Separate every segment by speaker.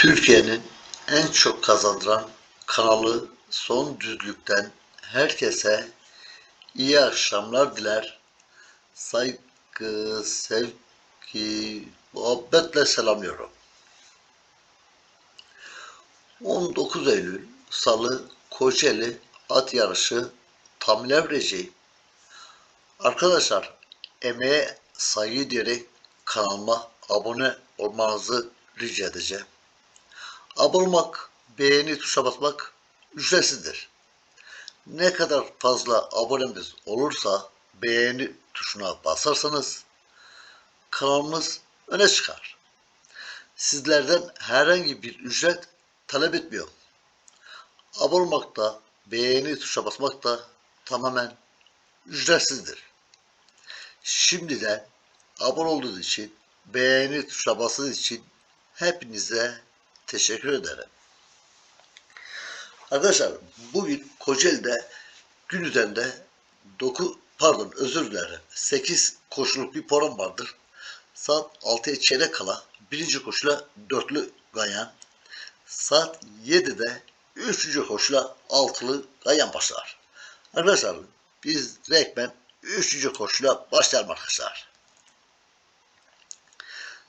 Speaker 1: Türkiye'nin en çok kazandıran kanalı Son Düzlük'ten herkese iyi akşamlar diler. Saygı, sevgi, muhabbetle selamlıyorum. 19 Eylül Salı Kocaeli At Yarışı tam levreci. Arkadaşlar emeğe saygı diyerek kanalıma abone olmanızı rica edeceğim. Abone olmak, beğeni tuşa basmak ücretsizdir. Ne kadar fazla abonemiz olursa beğeni tuşuna basarsanız kanalımız öne çıkar. Sizlerden herhangi bir ücret talep etmiyorum. Abone olmak da beğeni tuşa basmak da tamamen ücretsizdir. Şimdiden abone olduğunuz için, beğeni tuşuna bastığınız için hepinize teşekkür ederim. Arkadaşlar bugün Kocaeli'de gün üzerinde 9 pardon özür dilerim 8 koşuluk bir program vardır. Saat 6'ya çeyrek kala birinci koşula dörtlü ganyan. Saat 7'de üçüncü koşula altılı ganyan başlar. Arkadaşlar biz rekmen üçüncü koşula başlayalım arkadaşlar.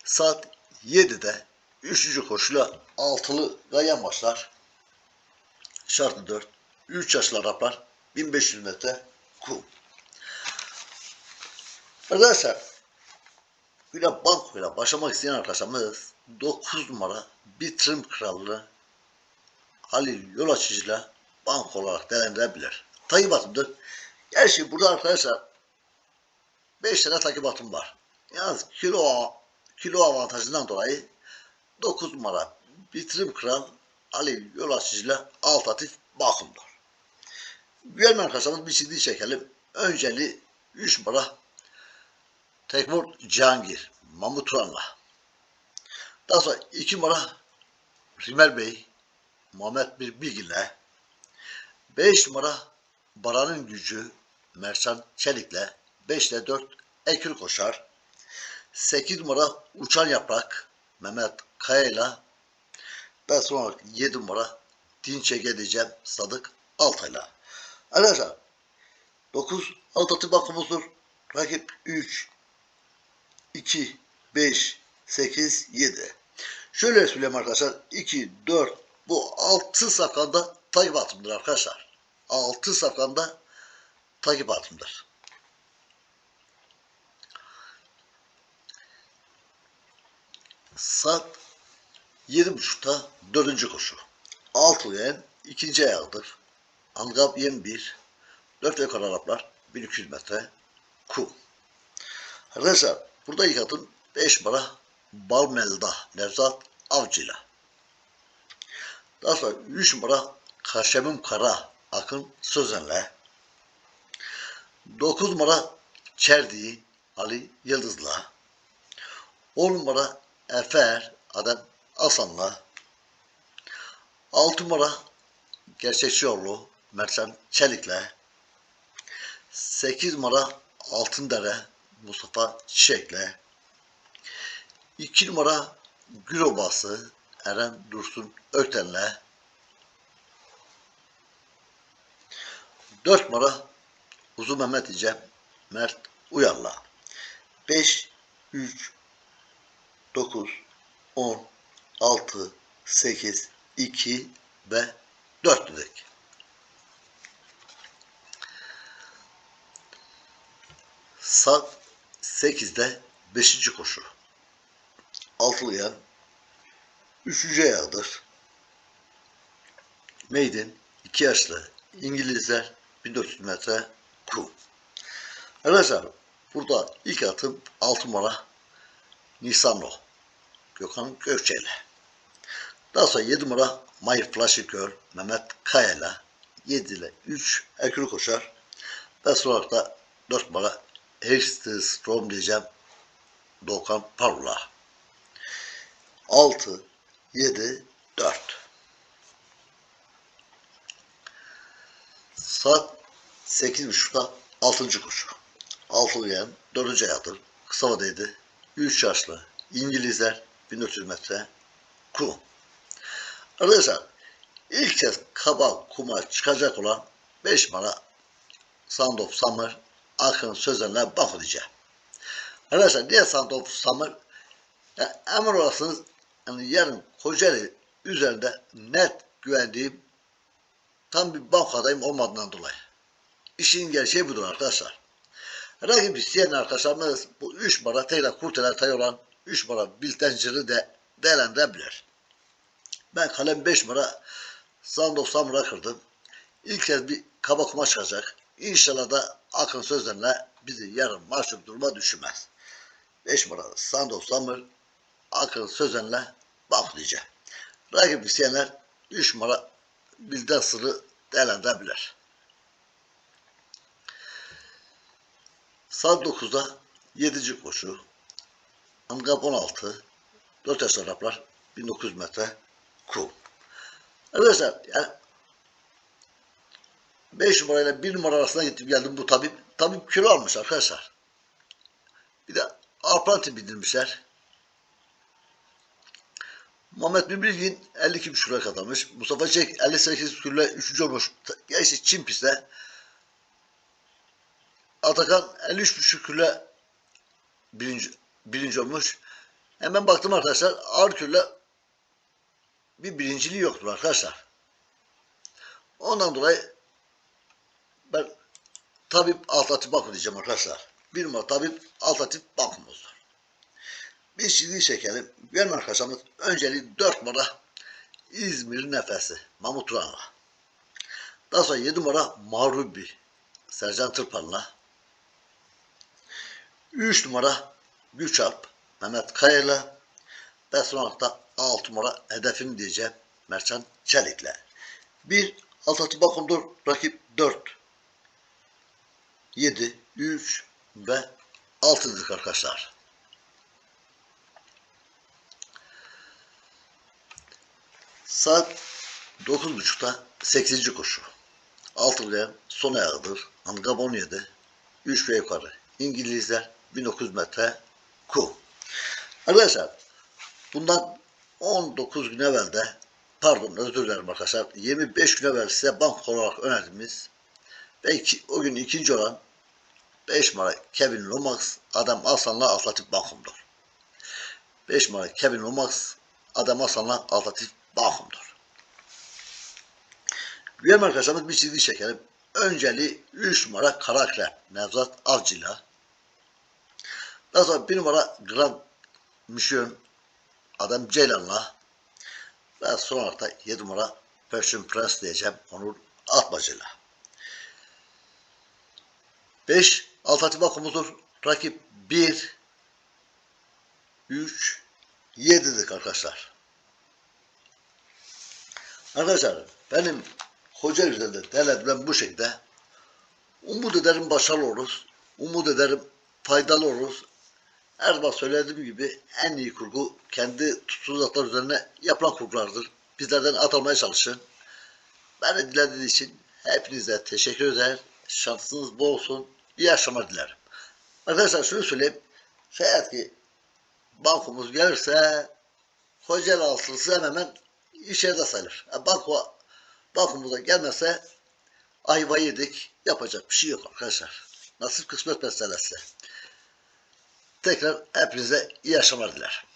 Speaker 1: Saat 7'de üçüncü koşula altılı ganyan başlar. Şartı 4. 3 yaşlı Araplar 1500 metre kum. Arkadaşlar güne bankoyla başlamak isteyen arkadaşlarımız 9 numara Bitrim Kralı Halil Yol Açıcı'yla banko olarak değerlendirebilir. Takip atımdır. Gerçi burada arkadaşlar 5 tane takip atım var. Yalnız kilo kilo avantajından dolayı 9 numara Bitrim Kral Ali Yol Açıcı'yla alternatif bakımdır. Güvenme arkadaşlarımız bir çizgi çekelim. Önceli 3 numara Tekmur Cihangir Mahmut Turan'la. Daha sonra 2 numara Rimel Bey Muhammed Bir Bilgin'le. 5 numara Baran'ın gücü Mersan Çelik'le. 5 ile 4 Ekül Koşar. 8 numara Uçan Yaprak Mehmet Kaya'yla daha sonra 7 numara Dinç'e geleceğim Sadık Altay'la. Arkadaşlar 9 Altatı bakımızdır. Rakip 3 2 5 8 7. Şöyle söyleyeyim arkadaşlar 2 4 bu 6 safkanda takip atımdır arkadaşlar. 6 safkanda takip atımdır. Saat 7.30'da dördüncü koşu. Alt uyen ikinci ayağıdır. Angab 21. Dört ekor Araplar 1200 metre kum. Arkadaşlar burada ilk atım 5 numara Balmelda Nevzat Avcı'yla. Daha sonra 3 numara Kaşemim Kara Akın Sözen'le. 9 numara Çerdi Ali Yıldız'la. 10 numara Efer Adem Asan'la 6 numara. Gerçekçioğlu Mersan Çelik'le. 8 numara. Altındere. Mustafa Çiçek'le. 2 numara. Gülobası Eren Dursun Ökten'le 4 numara. Uzun Mehmet İcem Mert Uyar'la. 5 3 9 10 6 8 2 ve 4 dedik. Saat 8'de 5. koşu. Altılıyan 3. ayağıdır. Maiden 2 yaşlı İngilizler 1400 metre kum. Arkadaşlar burada ilk atım 6 numara Nisano Gökhan Gökçe'yle. Daha sonra 7 numara Flashy Girl Mehmet Kaya'yla 7 ile 3 ekürü koşar. Ve sonra da 4 numara Hexter Storm diyeceğim Doğukan Parula. 6, 7, 4. Saat 8.30'da 6. koşu. 6 uyan 4. ayaktır. Kısa vadeydi. 3 yaşlı İngilizler 1400 metre kum. Arkadaşlar ilk kez kaba kuma çıkacak olan 5 numara Sound of Summer Akın Sözen'le bak diyeceğim. Arkadaşlar niye Sound of Summer? Ya, emin olasınız yani yarın Kocaeli üzerinde net güvendiğim tam bir bankadayım olmadığından dolayı. İşin gerçeği budur arkadaşlar. Rakip isteyen arkadaşlarımız bu 3 numara tekrar kurtelen tay olan 3 numara Biltencir'i de değerlendirebilir. Ben kalem 5 numara Sound of Summer'a kırdım. İlk kez bir kaba kuma çıkacak. İnşallah da akın sözlerle bizi yarın mahcup duruma düşürmez. 5 numara Sound of Summer akıl sözenle bak diyeceğim. Rakip isteyenler 3 numara bilden sırrı değerlendirebilir. Saat 9'da 7. koşu. Angap 16. 4 yaş Araplar 1900 metre kum. Arkadaşlar yani 5 numarayla 1 numara arasında gittim geldim bu tabip. Tabip kilo almış arkadaşlar. Bir de Alpranti bildirmişler. Muhammed Bin Bilgin 52,5 kilo kazanmış. Mustafa Çek 58 kilo 3. olmuş. Gerçi Çin pistte. Atakan 53,5 kilo birinci, birinci olmuş. Hemen baktım arkadaşlar ağır kilo bir birinciliği yoktur arkadaşlar. Ondan dolayı ben tabip alternatif bakım diyeceğim arkadaşlar. Bir numara tabip alternatif bakımımızdır. Biz çizgi çekelim. Benim arkadaşlarımız önceliği 4 numara İzmir Nefesi Mahmut Turan'la. Daha sonra 7 numara Mağrubi Sercan Tırpan'la. 3 numara Güçalp Mehmet Kaya'yla. Ve olarak da 6 numara hedefim diyeceğim Mercan Çelik'le. Bir alternatif bakımdır. Rakip 4 7, 3 ve 6'dır arkadaşlar. Saat 9.30'da 8. koşu. Altılayan son ayağıdır. Angab 17. 3 ve yukarı. İngilizler 1900 metre ku. Arkadaşlar bundan 19 gün evvel de pardon özür dilerim arkadaşlar 25 gün evvel size bank olarak önerdiğimiz ve o gün ikinci olan 5 numara Kevin Lomax Adam Aslan'la Atletik Bankum'dur. 5 numara Kevin Lomax Adam Aslan'la Atletik Bankum'dur. Güven arkadaşlarımız bir çizgi çekelim. Önceliği 3 numara Karakrep Nevzat Avcı'yla. Daha sonra 1 numara Grand Mission Adam Ceylan'la. Ve son olarak da 7 numara Persian Press diyeceğim Onur Atmacı'yla. 5 alternatif bakımızdır. Rakip 1 3 7'dik arkadaşlar. Arkadaşlar benim hoca üzerinde değerlendirmem bu şekilde. Umut ederim başarılı oluruz. Umut ederim faydalı oluruz. Her zaman söylediğim gibi en iyi kurgu kendi tutsuzluklar üzerine yapılan kurgulardır. Bizlerden atılmaya çalışın. Beni dinlediğiniz için hepinize teşekkür eder. Şansınız bol olsun. İyi akşamlar dilerim. Arkadaşlar şunu söyleyeyim. Şayet ki bankomuz gelirse Kocaeli altılısı hemen hemen işe de sayılır. Yani banko, bankomuza gelmese ayva yedik. Yapacak bir şey yok arkadaşlar. Nasip kısmet meselesi. Tekrar hepinize iyi akşamlar dilerim.